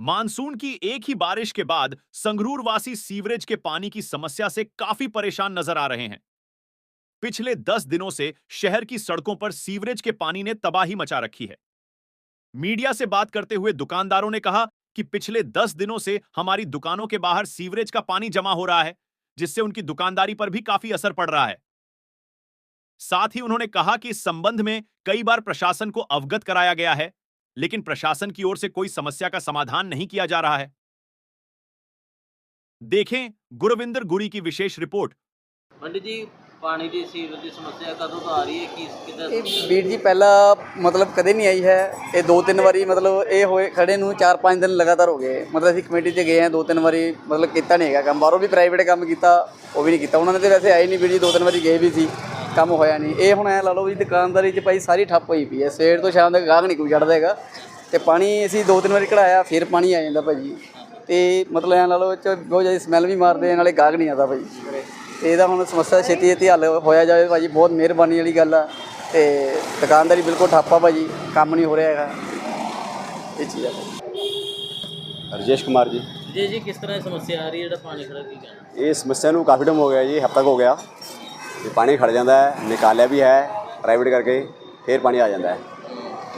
Monsoon की एक ही बारिश के बाद संगरूरवासी सीवरेज के पानी की समस्या से काफ़ी परेशान नज़र आ रहे हैं। पिछले दस दिनों से शहर की सड़कों पर सीवरेज के पानी ने तबाही मचा रखी है। मीडिया से बात करते हुए दुकानदारों ने कहा कि पिछले दस दिनों से हमारी दुकानों के बाहर सीवरेज का पानी जमा हो रहा है, जिससे उनकी दुकानदारी पर भी काफ़ी असर पड़ रहा है। साथ ही उन्होंने कहा कि इस संबंध में कई बार प्रशासन को अवगत कराया गया है लेकिन प्रशासन की ओर से कोई समस्या का समाधान नहीं किया जा रहा है देखें गुरविंदर गुरी की विशेष रिपोर्ट ਪੰਡਿਤ ਜੀ ਪਾਣੀ ਦੀ ਸੀਵਰ ਦੀ ਸਮੱਸਿਆ ਕਦੋਂ ਤੋਂ ਆ ਰਹੀ ਹੈ ਕੀ ਕਿੱਦਾਂ ਇਹ ਵੀਰ ਜੀ ਪਹਿਲਾਂ ਮਤਲਬ ਕਦੇ ਨਹੀਂ ਆਈ ਹੈ ਇਹ ਦੋ ਤਿੰਨ ਵਾਰੀ ਮਤਲਬ ਇਹ ਹੋਏ ਖੜੇ ਨੂੰ 4-5 ਦਿਨ ਲਗਾਤਾਰ ਹੋ ਗਏ ਮਤਲਬ ਅਸੀਂ ਕਮੇਟੀ 'ਚ ਗਏ ਆ ਦੋ ਤਿੰਨ ਵਾਰੀ ਮਤਲਬ ਕੀਤਾ ਨਹੀਂ ਹੈਗਾ ਕੰਮ ਬਾਹਰੋਂ ਵੀ ਪ੍ਰਾਈਵੇਟ ਕੰਮ ਕੀਤਾ ਉਹ ਵੀ ਨਹੀਂ ਕੀਤਾ ਉਹਨਾਂ ਨੇ ਤੇ ਵੈਸੇ ਆਏ ਨਹੀਂ ਵੀਰ ਜੀ ਦੋ ਤਿੰਨ ਵਾਰੀ ਗਏ ਵੀ ਸੀ ਕੰਮ ਹੋਇਆ ਨਹੀਂ। ਇਹ ਹੁਣ ਐ ਲਾ ਲਓ ਵੀ ਦੁਕਾਨਦਾਰੀ 'ਚ ਭਾਈ ਸਾਰੀ ਠੱਪ ਹੋਈ ਪਈ ਹੈ। ਸਵੇਰ ਤੋਂ ਸ਼ਾਮ ਤੱਕ ਗਾਹਕ ਨਹੀਂ ਕੋਈ ਚੜਦਾ ਹੈਗਾ। ਤੇ ਪਾਣੀ ਅਸੀਂ ਦੋ ਤਿੰਨ ਵਾਰੀ ਕਢਾਇਆ ਫਿਰ ਪਾਣੀ ਆ ਜਾਂਦਾ ਭਾਜੀ ਤੇ ਮਤਲਬ ਐ ਲਾ ਲਓ ਇਹ 'ਚ ਬਹੁਤ ਜ਼ਿਆਦਾ ਸਮੈਲ ਵੀ ਮਾਰਦੇ ਨਾਲੇ ਗਾਹਕ ਨਹੀਂ ਆਦਾ ਭਾਜੀ ਤੇ ਇਹਦਾ ਹੁਣ ਸਮੱਸਿਆ ਛੇਤੀ ਛੇਤੀ ਹੱਲ ਹੋਇਆ ਜਾਵੇ ਭਾਜੀ ਬਹੁਤ ਮਿਹਰਬਾਨੀ ਵਾਲੀ ਗੱਲ ਆ। ਤੇ ਦੁਕਾਨਦਾਰੀ ਬਿਲਕੁਲ ਠੱਪਾ ਭਾਜੀ ਕੰਮ ਨਹੀਂ ਹੋ ਰਿਹਾ ਹੈਗਾ। ਇਹ ਚੀਜ਼ ਆ। ਰਜੇਸ਼ ਕੁਮਾਰ ਜੀ। ਜੀ ਜੀ ਕਿਸ ਤਰ੍ਹਾਂ ਦੀ ਸਮੱਸਿਆ ਆ ਰਹੀ ਹੈ? ਜਿਹੜਾ ਪਾਣੀ ਖੜਾ ਕੀ ਕਹਿਣਾ? ਇਹ ਸਮੱਸਿਆ ਨੂੰ ਕਾਫੀ ਟਾਈਮ ਹੋ ਗਿਆ ਜੀ ਹਫ਼ਤਾ ਹੋ ਗਿਆ। ਤੇ ਪਾਣੀ ਖੜ ਜਾਂਦਾ ਹੈ ਨਿਕਾਲਿਆ ਵੀ ਹੈ ਪ੍ਰਾਈਵੇਟ ਕਰਕੇ ਫਿਰ ਪਾਣੀ ਆ ਜਾਂਦਾ ਹੈ।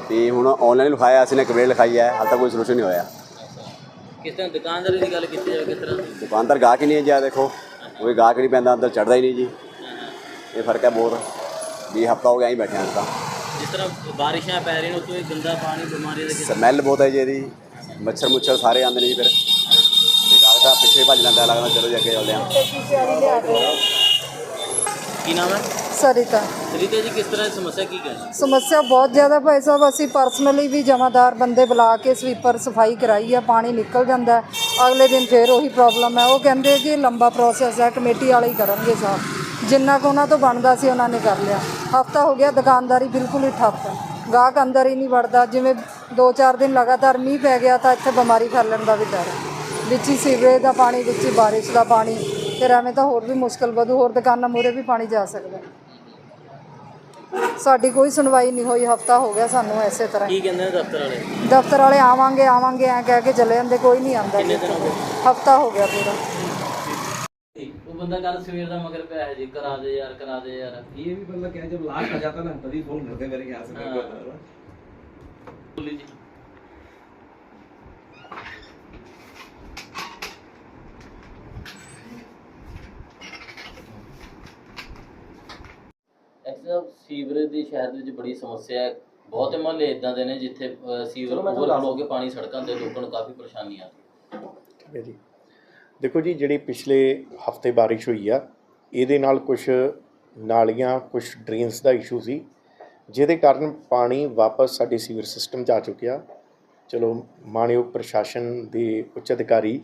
ਤੇ ਹੁਣ ਆਨਲਾਈਨ ਲਿਖਾਇਆ ਅਸੀਂ ਨੇ ਕੰਪਲੇਂਟ ਲਿਖਾਈ ਹੈ ਹਾਲ ਤੱਕ ਕੋਈ ਸੋਲੂਸ਼ਨ ਨਹੀਂ ਹੋਇਆ। ਕਿਸ ਤਰ੍ਹਾਂ ਦੁਕਾਨਦਾਰੀ ਦੀ ਗੱਲ ਕੀਤੀ ਜਾਵੇ ਕਿਸ ਤਰ੍ਹਾਂ? ਦੁਕਾਨਦਾਰ ਗਾਹਕ ਹੀ ਨਹੀਂ ਹੈ ਜੀ ਆਹ ਦੇਖੋ ਕੋਈ ਗਾਹਕ ਨਹੀਂ ਪੈਂਦਾ ਅੰਦਰ ਚੜਦਾ ਹੀ ਨਹੀਂ ਜੀ। ਇਹ ਫ਼ਰਕ ਹੈ ਬਹੁਤ ਵੀ ਹਫ਼ਤਾ ਹੋ ਗਿਆ ਹੀ ਬੈਠੇ ਹਾਂ ਤਾਂ। ਜਿਸ ਤਰ੍ਹਾਂ ਬਾਰਿਸ਼ਾਂ ਪੈ ਰਹੀਆਂ ਉੱਤੋਂ ਇਹ ਗੰਦਾ ਪਾਣੀ ਬਿਮਾਰੀ ਦਾ ਸਮੈਲ ਬਹੁਤ ਹੈ ਜੀ ਇਹਦੀ। ਮੱਛਰ ਮੁੱਛਰ ਸਾਰੇ ਆਉਂਦੇ ਨੇ ਜੀ ਫਿਰ। ਤੇ ਗਾਹਕ ਤਾਂ ਪਿੱਛੇ ਭੱਜ ਲੈਂਦਾ ਲੱਗਦਾ ਚਲੋ ਜੀ ਅੱਗੇ ਚੱਲਦੇ ਹਾਂ। ਕੀ ਨਾਮ ਹੈ? ਸਰਿਤਾ। ਰੀਤਾ ਜੀ ਕਿਸ ਤਰ੍ਹਾਂ ਦੀ ਸਮੱਸਿਆ ਕੀ ਕਹਿਣਾ ਸਮੱਸਿਆ ਬਹੁਤ ਜ਼ਿਆਦਾ ਭਾਈ ਸਾਹਿਬ ਅਸੀਂ ਪਰਸਨਲੀ ਵੀ ਜਮਾਦਾਰ ਬੰਦੇ ਬੁਲਾ ਕੇ ਸਵੀਪਰ ਸਫ਼ਾਈ ਕਰਾਈ ਆ ਪਾਣੀ ਨਿਕਲ ਜਾਂਦਾ ਹੈ। ਅਗਲੇ ਦਿਨ ਫੇਰ ਉਹੀ ਪ੍ਰੋਬਲਮ ਹੈ। ਉਹ ਕਹਿੰਦੇ ਕਿ ਲੰਬਾ ਪ੍ਰੋਸੈਸ ਹੈ ਕਮੇਟੀ ਵਾਲੇ ਹੀ ਕਰਨਗੇ ਸਾਫ਼। ਜਿੰਨਾ ਕੁ ਉਹਨਾਂ ਤੋਂ ਬਣਦਾ ਸੀ ਉਹਨਾਂ ਨੇ ਕਰ ਲਿਆ। ਹਫਤਾ ਹੋ ਗਿਆ ਦੁਕਾਨਦਾਰੀ ਬਿਲਕੁਲ ਹੀ ਠੱਪ ਹੈ। ਗਾਹਕ ਅੰਦਰ ਹੀ ਨਹੀਂ ਵੜਦਾ। ਜਿਵੇਂ 2-4 ਦਿਨ ਲਗਾਤਾਰ ਮੀਂਹ ਪੈ ਗਿਆ ਤਾਂ ਇੱਥੇ ਬਿਮਾਰੀ ਫੈਲਣ ਦਾ ਵੀ ਡਰ ਹੈ। ਵਿੱਚ ਹੀ ਸੀਵਰੇਜ ਦਾ ਪਾਣੀ ਵਿੱਚ ਹੀ ਬਾਰਿਸ਼ ਦਾ ਪਾਣੀ। ਫਿਰ ਐਵੇਂ ਤਾਂ ਹੋਰ ਵੀ ਮੁਸ਼ਕਲ ਵਧੂ ਹੋਰ ਦੁਕਾਨਾਂ ਮੂਹਰੇ ਵੀ ਪਾਣੀ ਜਾ ਸਕਦਾ ਹੈ। ਸਾਡੀ ਕੋਈ ਸੁਣਵਾਈ ਨਹੀਂ ਹੋਈ ਹਫਤਾ ਹੋ ਗਿਆ ਸਾਨੂੰ ਐਸੇ ਤਰ੍ਹਾਂ ਹੀ। ਕੀ ਕਹਿੰਦੇ ਨੇ ਦਫ਼ਤਰ ਵਾਲੇ ਦਫ਼ਤਰ ਵਾਲੇ ਆਵਾਂਗੇ ਆਵਾਂਗੇ ਐ ਕਹਿ ਕੇ ਚਲੇ ਜਾਂਦੇ ਕੋਈ ਨਹੀਂ ਆਂਦਾ ਕਿੰਨੇ ਦਿਨ ਹੋ ਗਏ ਹਫਤਾ ਹੋ ਗਿਆ ਪੂਰਾ ਉਹ ਬੰਦਾ ਕੱਲ ਸਵੇਰ ਦਾ ਮਗਰ ਪਿਆ ਹੈ ਜੀ ਕਰਾ ਦੇ ਯਾਰ ਕਰਾ ਦੇ ਯਾਰ ये भी मतलब क्या है, जब लास्ट आ जाता ना तभी फोन करते हैं मेरे यहाँ से मेरे को हाँ। ਬੋਲੀ ਐਕਚੁਅਲੀ ਸੀਵਰੇਜ ਦੀ ਸ਼ਹਿਰ ਦੇ ਵਿੱਚ ਬੜੀ ਸਮੱਸਿਆ ਹੈ। ਬਹੁਤੇ ਮਹੱਲੇ ਇਦਾਂ ਦੇ ਨੇ ਜਿੱਥੇ ਸੀਵਰ ਓਵਰਫਲੋ ਹੋ ਕੇ ਪਾਣੀ ਸੜਕਾਂ ਤੇ ਲੋਕਾਂ ਨੂੰ ਕਾਫੀ ਪਰੇਸ਼ਾਨੀ ਆ ਠੀਕ ਹੈ ਜੀ। ਦੇਖੋ ਜੀ ਜਿਹੜੀ ਪਿਛਲੇ ਹਫ਼ਤੇ ਬਾਰਿਸ਼ ਹੋਈ ਆ ਇਹਦੇ ਨਾਲ ਕੁਝ ਨਾਲੀਆਂ ਕੁਝ ਡਰੇਨਸ ਦਾ ਇਸ਼ੂ ਸੀ ਜਿਹਦੇ ਕਾਰਨ ਪਾਣੀ ਵਾਪਸ ਸਾਡੇ ਸੀਵਰ ਸਿਸਟਮ 'ਚ ਆ ਚੁੱਕਿਆ। ਚਲੋ ਮਾਣਯੋਗ ਪ੍ਰਸ਼ਾਸਨ ਦੇ ਉੱਚ ਅਧਿਕਾਰੀ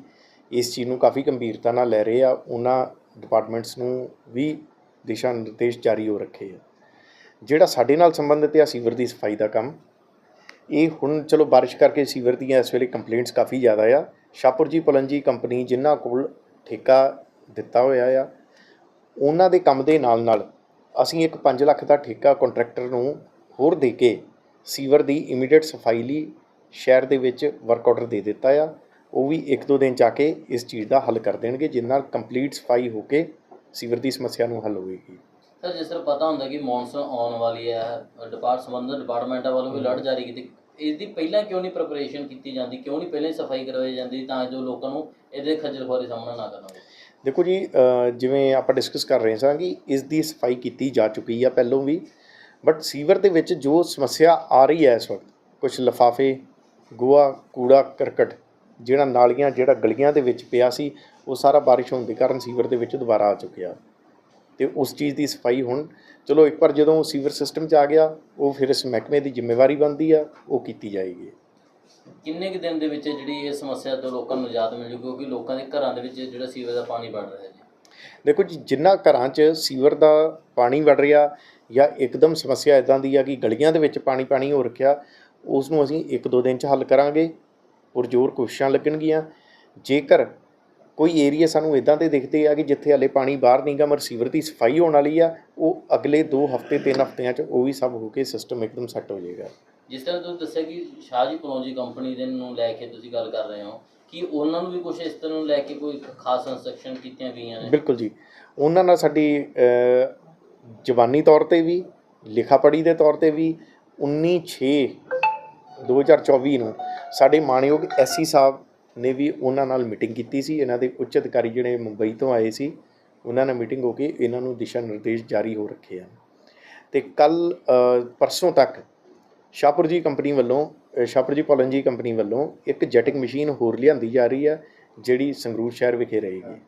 ਇਸ ਚੀਜ਼ ਨੂੰ ਕਾਫੀ ਗੰਭੀਰਤਾ ਨਾਲ ਲੈ ਰਹੇ ਆ। ਉਹਨਾਂ ਡਿਪਾਰਟਮੈਂਟਸ ਨੂੰ ਵੀ ਦਿਸ਼ਾ ਨਿਰਦੇਸ਼ ਜਾਰੀ ਹੋ ਰੱਖੇ ਆ। ਜਿਹੜਾ ਸਾਡੇ ਨਾਲ ਸੰਬੰਧਿਤ ਆ ਸੀਵਰ ਦੀ ਸਫ਼ਾਈ ਦਾ ਕੰਮ, ਇਹ ਹੁਣ ਚਲੋ ਬਾਰਿਸ਼ ਕਰਕੇ ਸੀਵਰ ਦੀਆਂ ਇਸ ਵੇਲੇ ਕੰਪਲੇਂਟਸ ਕਾਫੀ ਜ਼ਿਆਦਾ ਆ। ਸ਼ਾਹਪੁਰ ਜੀ ਪੁਲੰਜੀ ਕੰਪਨੀ ਜਿਨ੍ਹਾਂ ਕੋਲ ਠੇਕਾ ਦਿੱਤਾ ਹੋਇਆ ਆ, ਉਹਨਾਂ ਦੇ ਕੰਮ ਦੇ ਨਾਲ ਨਾਲ ਅਸੀਂ ਇੱਕ 5 ਲੱਖ ਦਾ ਠੇਕਾ ਕੰਟਰੈਕਟਰ ਨੂੰ ਹੋਰ ਦੇ ਕੇ ਸੀਵਰ ਦੀ ਇਮੀਡੀਏਟ ਸਫ਼ਾਈ ਲਈ ਸ਼ਹਿਰ ਦੇ ਵਿੱਚ ਵਰਕ ਆਰਡਰ ਦੇ ਦਿੱਤਾ ਆ। ਉਹ ਵੀ ਇੱਕ ਦੋ ਦਿਨ ਜਾ ਕੇ ਇਸ ਚੀਜ਼ ਦਾ ਹੱਲ ਕਰ ਦੇਣਗੇ ਜਿਸ ਨਾਲ ਕੰਪਲੀਟ ਸਫ਼ਾਈ ਹੋ ਕੇ ਸੀਵਰ ਦੀ ਸਮੱਸਿਆ ਨੂੰ ਹੱਲ ਹੋਵੇਗੀ ਸਰ ਜਿਸ ਤਰ੍ਹਾਂ ਪਤਾ ਹੁੰਦਾ ਕਿ ਮੌਨਸੂਨ ਆਉਣ ਵਾਲੀ ਹੈ, ਡਿਪਾਰਟ, ਸੰਬੰਧਿਤ ਡਿਪਾਰਟਮੈਂਟਾਂ ਵੱਲੋਂ ਵੀ ਅਲਰਟ ਜਾਰੀ ਕੀਤੀ ਇਸ ਦੀ ਪਹਿਲਾਂ ਕਿਉਂ ਨਹੀਂ ਪ੍ਰੈਪਰੇਸ਼ਨ ਕੀਤੀ ਜਾਂਦੀ? ਕਿਉਂ ਨਹੀਂ ਪਹਿਲਾਂ ਹੀ ਸਫ਼ਾਈ ਕਰਵਾਈ ਜਾਂਦੀ ਤਾਂ ਜੋ ਲੋਕਾਂ ਨੂੰ ਇਹਦੇ ਖੱਜਲ ਖੁਆਰੀ ਸਾਹਮਣਾ ਨਾ ਕਰਨਾ ਪਵੇ? ਦੇਖੋ ਜੀ ਜਿਵੇਂ ਆਪਾਂ ਡਿਸਕਸ ਕਰ ਰਹੇ ਸਾਂ ਕਿ ਇਸ ਦੀ ਸਫ਼ਾਈ ਕੀਤੀ ਜਾ ਚੁੱਕੀ ਆ ਪਹਿਲੋਂ ਵੀ ਬਟ ਸੀਵਰ ਦੇ ਵਿੱਚ ਜੋ ਸਮੱਸਿਆ ਆ ਰਹੀ ਹੈ ਇਸ ਵਕਤ ਕੁਝ ਲਫਾਫੇ, ਗੋਆ, ਕੂੜਾ, ਕਰਕਟ, ਜਿਹੜਾ ਨਾਲੀਆਂ, ਜਿਹੜਾ ਗਲੀਆਂ ਦੇ ਵਿੱਚ ਪਿਆ ਸੀ, ਉਹ ਸਾਰਾ ਬਾਰਿਸ਼ ਹੋਣ ਦੇ ਕਾਰਨ ਸੀਵਰ ਦੇ ਵਿੱਚ ਦੁਬਾਰਾ ਆ ਚੁੱਕਿਆ। ਤੇ ਉਸ ਚੀਜ਼ ਦੀ ਸਫ਼ਾਈ ਹੁਣ ਚਲੋ ਇੱਕ ਵਾਰ ਜਦੋਂ ਸੀਵਰ ਸਿਸਟਮ 'ਚ ਆ ਗਿਆ ਉਹ ਫਿਰ ਇਸ ਮਹਿਕਮੇ ਦੀ ਜ਼ਿੰਮੇਵਾਰੀ ਬਣਦੀ ਆ ਉਹ ਕੀਤੀ ਜਾਏਗੀ। ਕਿੰਨੇ ਕੁ ਦਿਨ ਦੇ ਵਿੱਚ ਜਿਹੜੀ ਇਹ ਸਮੱਸਿਆ ਤੋਂ ਲੋਕਾਂ ਨੂੰ ਨਿਜਾਤ ਮਿਲ ਜੂ ਕਿਉਂਕਿ ਲੋਕਾਂ ਦੇ ਘਰਾਂ ਦੇ ਵਿੱਚ ਜਿਹੜਾ ਸੀਵਰ ਦਾ ਪਾਣੀ ਵੜ ਰਿਹਾ ਜੀ? ਦੇਖੋ ਜੀ ਜਿੰਨਾ ਘਰਾਂ 'ਚ ਸੀਵਰ ਦਾ ਪਾਣੀ ਵੜ ਰਿਹਾ ਜਾਂ ਇੱਕਦਮ ਸਮੱਸਿਆ ਇਦਾਂ ਦੀ ਆ ਕਿ ਗਲੀਆਂ ਦੇ ਵਿੱਚ ਪਾਣੀ ਪਾਣੀ ਹੋ ਰੱਖਿਆ ਉਸ ਨੂੰ ਅਸੀਂ ਇੱਕ ਦੋ ਦਿਨ 'ਚ ਹੱਲ ਕਰਾਂਗੇ ਪੁਰਜੋਰ ਕੋਸ਼ਿਸ਼ਾਂ ਲੱਗਣਗੀਆਂ। ਜੇਕਰ ਕੋਈ ਏਰੀਆ ਸਾਨੂੰ ਇਦਾਂ ਦੇ ਦਿਖਦੇ ਆ ਕਿ ਜਿੱਥੇ ਹਲੇ ਪਾਣੀ ਬਾਹਰ ਨਹੀਂਗਾ ਮਰ ਸੀਵਰ ਦੀ ਸਫ਼ਾਈ ਹੋਣ ਵਾਲੀ ਆ ਉਹ ਅਗਲੇ 2 ਹਫ਼ਤੇ 3 ਹਫ਼ਤਿਆਂ 'ਚ ਉਹ ਵੀ ਸਭ ਹੋ ਕੇ ਸਿਸਟਮ ਇੱਕਦਮ ਸੈੱਟ ਹੋ ਜਾਏਗਾ। ਜਿਸ ਤਰ੍ਹਾਂ ਤੁਸੀਂ ਦੱਸਿਆ ਕਿ ਸ਼ਾਹ ਜੀ ਕਲੌਂਜੀ ਕੰਪਨੀ ਦੇ ਨੂੰ ਲੈ ਕੇ ਤੁਸੀਂ ਗੱਲ ਕਰ ਰਹੇ ਹੋ ਕਿ ਉਹਨਾਂ ਨੂੰ ਵੀ ਕੁਝ ਇਸ ਤਰ੍ਹਾਂ ਨੂੰ ਲੈ ਕੇ ਕੋਈ ਖਾਸ ਇੰਸਟਰਕਸ਼ਨ ਕੀਤੀਆਂ ਗਈਆਂ ਨੇ? ਬਿਲਕੁਲ ਜੀ। ਉਹਨਾਂ ਨਾਲ ਸਾਡੀ ਅ, ਜ਼ਬਾਨੀ ਤੌਰ ਤੇ ਵੀ ਲਿਖਾ ਪੜ੍ਹੀ ਦੇ ਤੌਰ ਤੇ ਵੀ 19 6 2024 ਨੂੰ ਸਾਡੇ ਮਾਣਯੋਗ ਐਸਸੀ ਸਾਹਿਬ ਨੇ ਵੀ ਉਹਨਾਂ ਨਾਲ ਮੀਟਿੰਗ ਕੀਤੀ ਸੀ, ਇਹਨਾਂ ਦੇ ਉੱਚ ਅਧਿਕਾਰੀ ਜਿਹੜੇ ਮੁੰਬਈ ਤੋਂ ਆਏ ਸੀ, ਉਹਨਾਂ ਨਾਲ ਮੀਟਿੰਗ ਹੋ ਕੇ ਇਹਨਾਂ ਨੂੰ ਦਿਸ਼ਾ ਨਿਰਦੇਸ਼ ਜਾਰੀ ਹੋ ਰੱਖੇ ਹਨ। ਤੇ ਕੱਲ ਪਰਸੋਂ ਤੱਕ ਸ਼ਾਹਪੁਰ ਜੀ ਕੰਪਨੀ ਵੱਲੋਂ ਸ਼ਾਹਪੁਰ ਜੀ ਪੋਲਨ ਜੀ ਕੰਪਨੀ ਵੱਲੋਂ ਇੱਕ ਜੈਟਿੰਗ ਮਸ਼ੀਨ ਹੋਰ ਲਿਆਂਦੀ ਜਾ ਰਹੀ ਹੈ, ਜਿਹੜੀ ਸੰਗਰੂਰ ਸ਼ਹਿਰ ਵਿਖੇ ਰਹੇਗੀ।